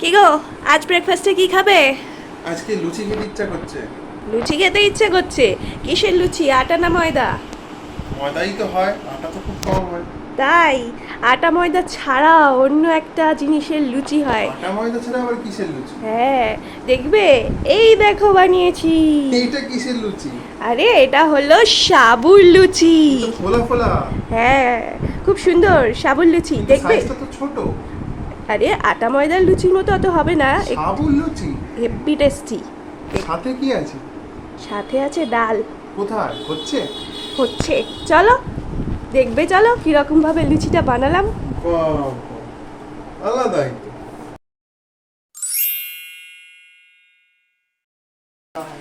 কি গো আজ ব্রেকফাস্টে কি খাবে? আজকে লুচি খেতে ইচ্ছা করছে। লুচি খেতে ইচ্ছে করছে? কিসের লুচি? আটা না ময়দা? ময়দাই তো হয় আটা তো খুব কম হয়। তাই? আটা ময়দা ছাড়া অন্য একটা জিনিসের লুচি হয়। আটা ময়দা ছাড়া আবার কিসের লুচি? হ্যাঁ দেখবে? এই দেখো বানিয়েছি। এইটা কিসের লুচি? আরে এটা হলো সাবুর লুচি। ফোলা ফোলা। হ্যাঁ খুব সুন্দর সাবুর লুচি দেখবে? সাইজটা তো ছোট। আরে আটা ময়দার লুচির মতো অত হবে না। সাবুর লুচি? Heavy tasty. সাথে কি আছে? সাথে আছে ডাল। কোথায়? হচ্ছে? হচ্ছে। চলো দেখবে চলো কীরকম ভাবে লুচিটা বানালাম। আলাদাই।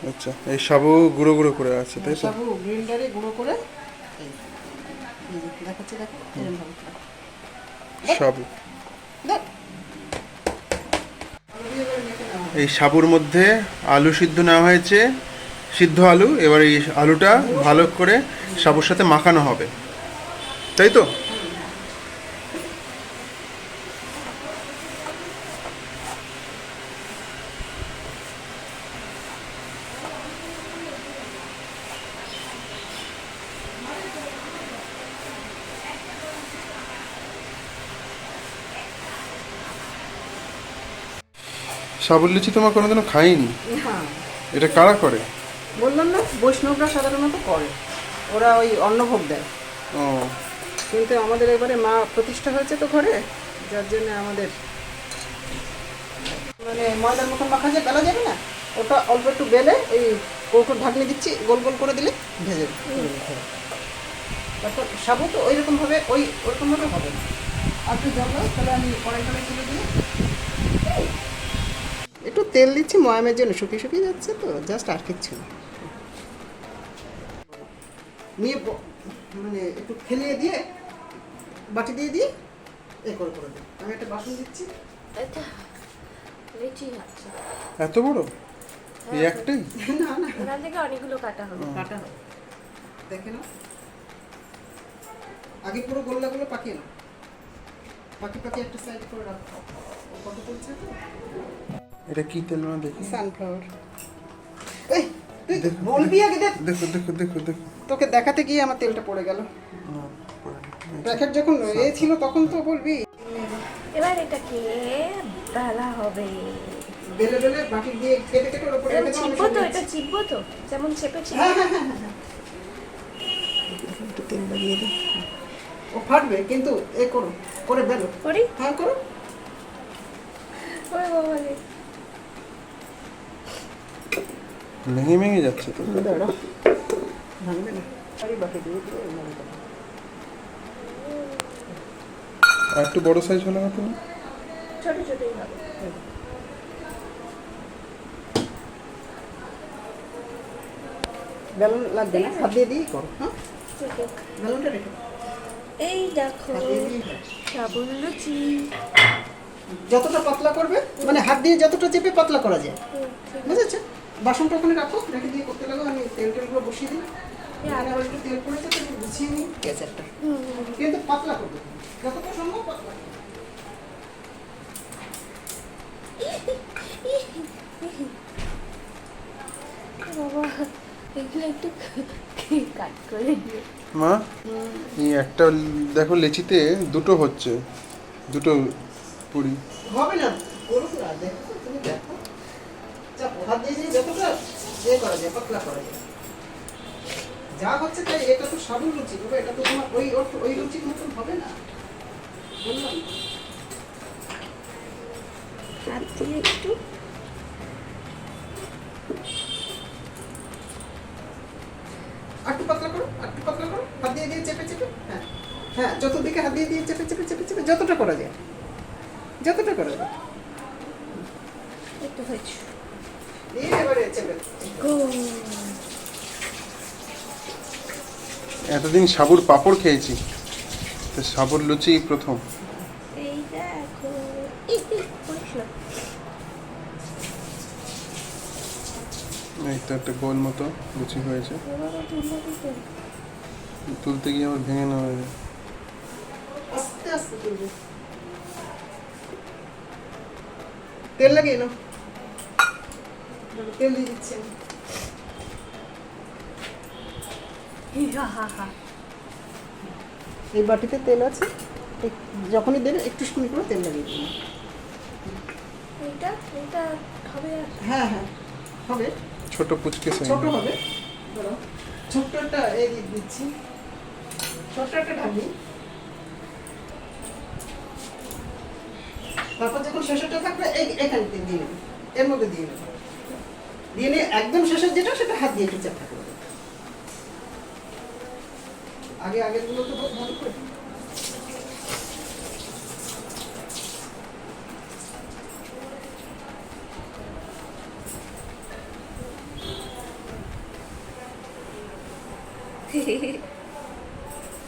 আচ্ছা এই সাবু গুঁড়ো গুঁড়ো করে আছে তাই তো? সাবু গ্রিন্ডারে গুঁড়ো করে এই, এই যে দেখাচ্ছি দেখো সাবু। দেখ। এই সাবুর মধ্যে আলু সিদ্ধ নেওয়া হয়েছে। সিদ্ধ আলু, এবার এই আলুটা ভালো করে সাবুর সাথে মাখানো হবে। তাই তো? সাবুর লুচি তোমার কোনোদিনও খাইনি হ্যাঁ। এটা কারা করে? বললাম না বৈষ্ণবরা সাধারণত করে। ওরা ওই অন্নভোগ দেয়। ও। কিন্তু আমাদের এবারে মা প্রতিষ্ঠা হয়েছে তো ঘরে যার জন্য আমাদের মানে ময়দার মতন মাখা যে বেলা যাবে না ওটা অল্প একটু বেলে ওই কৌটোর ঢাকনি দিচ্ছি গোল গোল করে দিলে ভেজে তারপর সাবু তো ওই রকমভাবে ওই ওরকমভাবে হবে না। আর একটু জল তাহলে আমি কড়াই কড়াই তুলে দিই একটু তেল দিচ্ছি ময়ামের জন্য। শুকিয়ে শুকিয়ে যাচ্ছে তো জাস্ট আর কিচ্ছু না। নিয়ে মানে একটু ফেলিয়ে দিয়ে বাটি দিয়ে দিয়ে এ করে করে দিই। আমি একটা বাসন দিচ্ছি। এত বড়? এই একটাই? না না। এখান থেকে অনেকগুলো কাটা হবে। কাটা হবে। দেখে নাও। আগে পুরো গোল্লাগুলো পাকিয়ে নাও। পাকি পাকি একটা সাইড করে রাখো। কত বলছে তো এটা কি তেল না দেখি? সানফ্লাওয়ার এই তুই বলবি আগে দেখ। দেখো দেখো দেখো দেখো। তোকে দেখাতে গিয়ে আমার তেলটা পড়ে গেল। প্যাকেট যখন এ ছিল তখন তো বলবি। এবার এটাকে বেলা হবে। বেলে বেলে বাটি দিয়ে কেটে কেটে ওর উপরে এটা চিপবো তো এটা চিপবো তো? যেমন চেপেছি হ্যাঁ হ্যাঁ হ্যাঁ হ্যাঁ, হ্যাঁ। একটু তেল লাগিয়ে দিই ও ফাটবে কিন্তু এ করো করে বেলো। করি? হ্যাঁ করো। ওরে বাবা ভেঙে ভেঙে যাচ্ছে তো। আরে একটু বড় সাইজ হলে না? ছোট ছোটই হবে। বেলুন লাগবে না? হাত দিয়ে দিই করো হ্যাঁ? বেলুনটা রেখে এই দেখো। সাবুন লুচি। যতটা পাতলা করবে মানে হাত দিয়ে যতটা চেপে পাতলা করা যায়। বুঝেছ? বাসনটা ওখানে রাখো রেখে দিয়ে করতে লাগো আমি তেল টেলগুলো বসিয়ে দিই। এখানে আবার একটু তেল পড়েছে তো গুছিয়ে নিই। গ্যাসেরটা কিন্তু পাতলা করবে যতটা সম্ভব পাতলা বাবা এগুলো একটু কাট করে দিও মা এই একটা দেখো লেচিতে দুটো হচ্ছে দুটো পুরি। হবে না দেখো হাত দিয়ে দিয়ে যতটা ইয়ে করা যায় পাতলা করা যায়। যা হচ্ছে তাই এটা তো সাবুন লুচি তবে এটা তো তোমার ওই ওর- ওই লুচির মতন হবে না। বললাম। হাত দিয়ে একটু? আটটু পাতলা করো আটটু পাতলা করো। হাত দিয়ে দিয়ে চেপে চেপে হ্যাঁ। হ্যাঁ হাত দিয়ে দিয়ে চেপে চেপে চেপে চেপে যতটা করা যায়। যতটা করা যায় একটু হয়েছে দিয়ে এবারে চেপে এতদিন সাবুর পাপড় খেয়েছি। তো সাবুর লুচি প্রথম। এই। তো একটা গোল মতো লুচি হয়েছে? তুলতে গিয়ে আবার ভেঙে নেওয়া যায় আস্তে আস্তে তুলবে। তেল লাগিয়ে নাও। তেল দিয়ে দিচ্ছি আমি। হা হা হা এই বাটিতে তেল আছে? এক- যখনই দেবে একটু শুকনো করে তেল লাগিয়ে দিন এটা এটা হবে হ্যাঁ হ্যাঁ হবে। ছোট পুচকে ছোট হবে। ধরো ছোট্ট একটা এই দিচ্ছি। ছোট্ট একটা ঢাকি। তারপর যখন শেষেরটা থাকবে এই এখানে দিয়ে নেবে। এর মধ্যে দিয়ে নেবে। দিয়ে নিয়ে একদম শেষের যেটা সেটা হাত দিয়ে একটু চাপটা করে আগে আগেরগুলো তো ভালো করে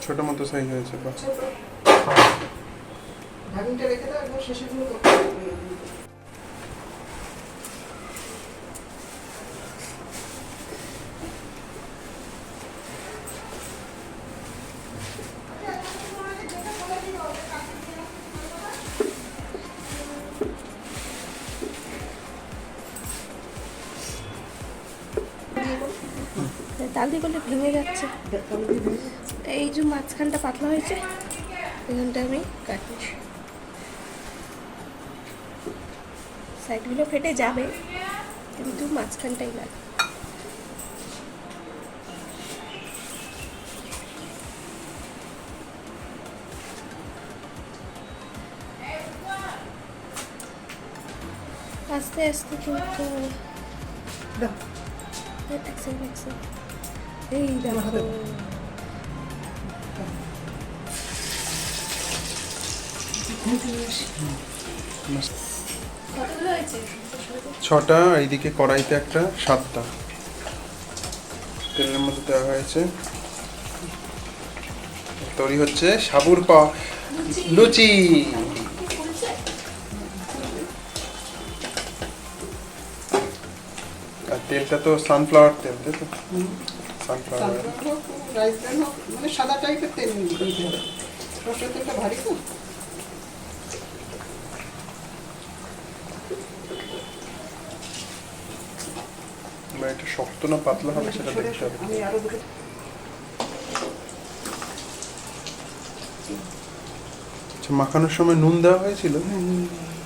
ছোট মতো সাইজ হয়েছে ছোট। ঢাকনিটা রেখে দাও একদম শেষেরগুলো করলে ভেঙে যাচ্ছে। এই যে মাঝখানটা পাতলা হয়েছে এখানটা আমি কাটি সাইডগুলো ফেটে যাবে কিন্তু মাঝখানটাই লাগে আস্তে আস্তে চলতে হবে। এক সেকেন্ড এক সেকেন্ড এই ছটা এইদিকে কড়াইতে একটা সাতটা। তেলের মধ্যে দেওয়া হয়েছে। তৈরি হচ্ছে সাবুর পা লুচি। আর তেলটা তো সানফ্লাওয়ার তেল তাই তো? সানফ্লাওয়ার। সানফ্লাওয়ার হোক, রাইস ব্র্যান্ড হোক, মানে সাদা টাইপের তেল নিতে হবে। সরষের তেলটা ভারী তো। এটা শক্ত না পাতলা হবে সেটা দেখতে হবে। আমি আরও দুটো আচ্ছা মাখানোর সময় নুন দেওয়া হয়েছিল? এটা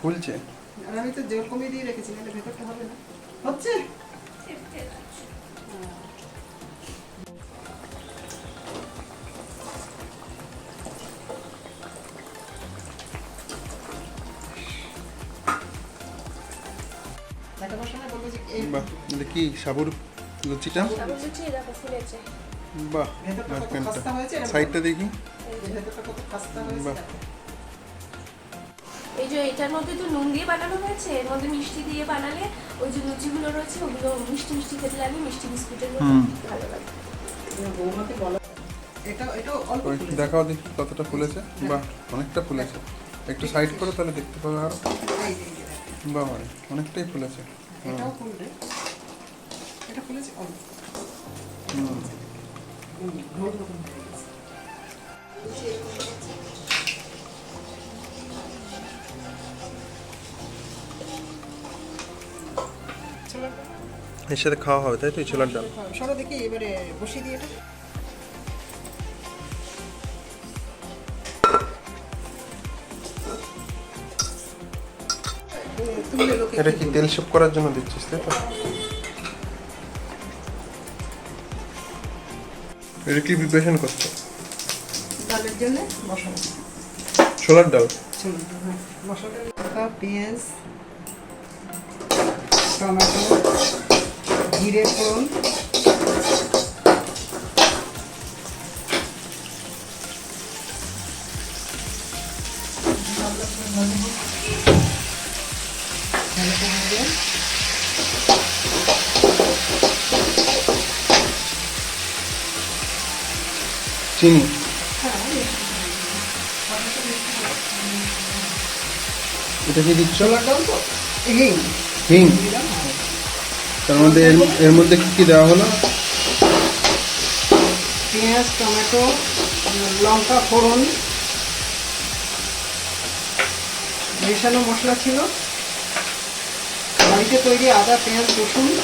ফুলছে আর আমি তো কমিয়ে দিয়ে রেখেছি নাহলে ভেতরটা হবে না। হচ্ছে? কি সাবুর লুচিটা? বাহ। সাইডটা দেখি। বাহ। এই যে এটার মধ্যে তো নুন দিয়ে বানানো হয়েছে এর মধ্যে মিষ্টি দিয়ে বানালে ওই যে লুচিগুলো রয়েছে ওগুলো মিষ্টি মিষ্টি খেতে লাগে মিষ্টি বিস্কুটের মতো ভালো লাগে। বৌমাকে বলা। দেখাও দেখি কতটা ফুলেছে। বাহ অনেকটা ফুলেছে। একটু সাইড করে তাহলে দেখতে পাবে আর। বাহ অনেকটাই ফুলেছে। হুম। এর সাথে খাওয়া হবে তাই তো? ছোলার ডাল। সরো দেখি এবারে বসিয়ে দিয়ে এটা। এটা কি তেল শুপ করার জন্য দিচ্ছিস তাই তো? এটা কি প্রিপারেশন করছ? ডালের জন্য মশলা ছোলার ডাল? চলুন হ্যাঁ মশলা পেঁয়াজ টমেটো জিরে ফোড়ন চিনি। এটা কি দিচ্ছ? হিং। হিং। তার মধ্যে এর- মধ্যে কি কি দেওয়া হলো? পেঁয়াজ, টমেটো, লঙ্কা, ফোড়ন, মেশানো মশলা ছিল। বাড়িতে তৈরি আদা, পেঁয়াজ, রসুন।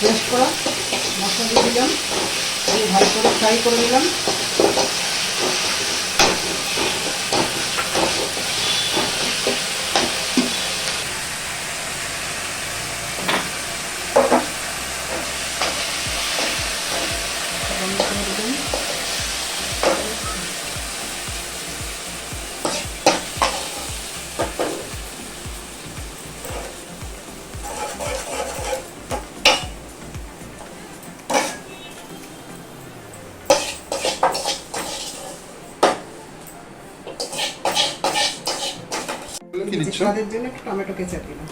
পেস্ট করা মশলা দিয়ে দিলাম। ভালো করে ফ্রাই করে নিলাম। কি দিচ্ছ? স্বাদের জন্য একটু টমেটো কেচাপ দিলাম।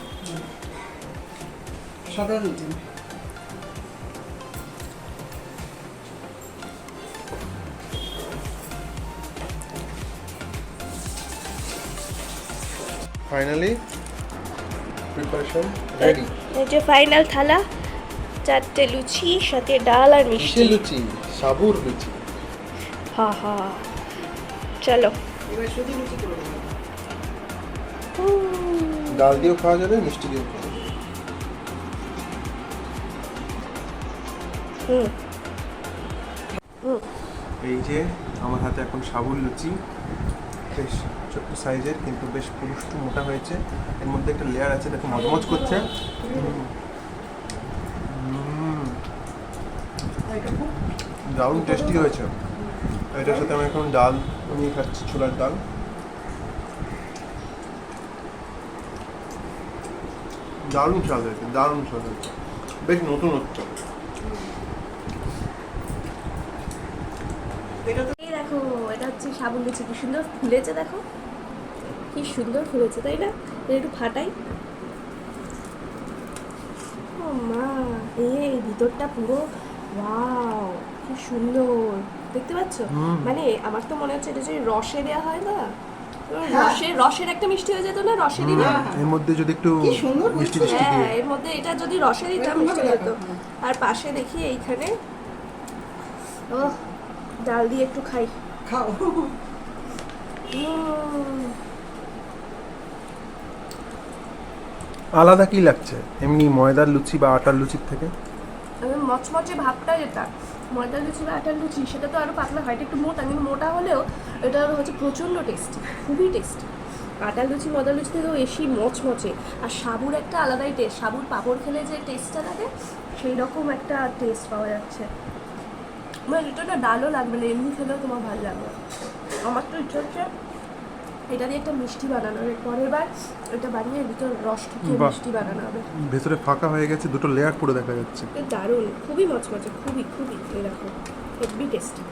সাধারণ জন্য ফাইনালি প্রিপারেশন রেডি এই যে ফাইনাল থালা চারটে লুচি সাথে ডাল আর মিষ্টি। লুচি সাবুর লুচি। হা হা। চলো। এবার শুধু লুচি করে ডাল দিয়েও খাওয়া যাবে মিষ্টি দিয়েও খাওয়া যাবে। এই যে আমার হাতে এখন সাবুর লুচি। বেশ ছোট্ট সাইজের কিন্তু বেশ পুরুষ্ট মোটা হয়েছে। এর মধ্যে একটা লেয়ার আছে দেখো মজমজ করছে। দারুণ টেস্টি হয়েছে। এটার সাথে আমি এখন ডাল আমি খাচ্ছি ছোলার ডাল। দারুণ স্বাদ হয়েছে দারুণ স্বাদ হয়েছে। বেশ নতুনত্ব দেখো এটা হচ্ছে সাবুন লুচি কি সুন্দর ফুলেছে দেখো। কি সুন্দর ফুলেছে তাই না? একটু ফাটাই। ও মা এই ভিতরটা পুরো ওয়াও কি সুন্দর। দেখতে পাচ্ছ? মানে আমার তো মনে হচ্ছে এটা যে রসে দেওয়া হয় না। রসের রসের একটা মিষ্টি হয়ে যেত না হ্যাঁ, হ্যাঁ। এর মধ্যে যদি একটু সুন্দর মিষ্টি হ্যাঁ এর মধ্যে এটা যদি রসে দিতাম মিষ্টি হতো। আর পাশে দেখি এইখানে। ডাল দিয়ে একটু খাই। খাও। উম, আলাদা কি লাগছে? এমনি ময়দার লুচি বা আটার লুচির থেকে? মচমচে ভাবটা যেটা। ময়দা লুচি বা আটার লুচি, সেটা তো আরও পাতলা হয়টা একটু মোটা, কিন্তু মোটা হলেও এটা হচ্ছে প্রচণ্ড টেস্টি খুবই টেস্টি আটার লুচি ময়দা লুচি থেকেও বেশি মচমচে, আর সাবুর একটা আলাদাই টেস্ট সাবুর পাপড় খেলে যে টেস্টটা থাকে সেই রকম একটা টেস্ট পাওয়া যাচ্ছে। মানে এটা ডালও লাগবে না, এমনি খেলেও তোমার ভালো লাগবে। আমার তো ইচ্ছা হচ্ছে এটা দিয়ে একটা মিষ্টি বানানো হবে। পরের বার এটা বানিয়ে ভিতর রস ঢুকিয়ে বাহ। মিষ্টি বানানো হবে। ভেতরে ফাঁকা হয়ে গেছে দুটো লেয়ার পুরো দেখা যাচ্ছে। এ দারুণ খুবই মচমচে খুবই খুবই এরকম হেভি টেস্টি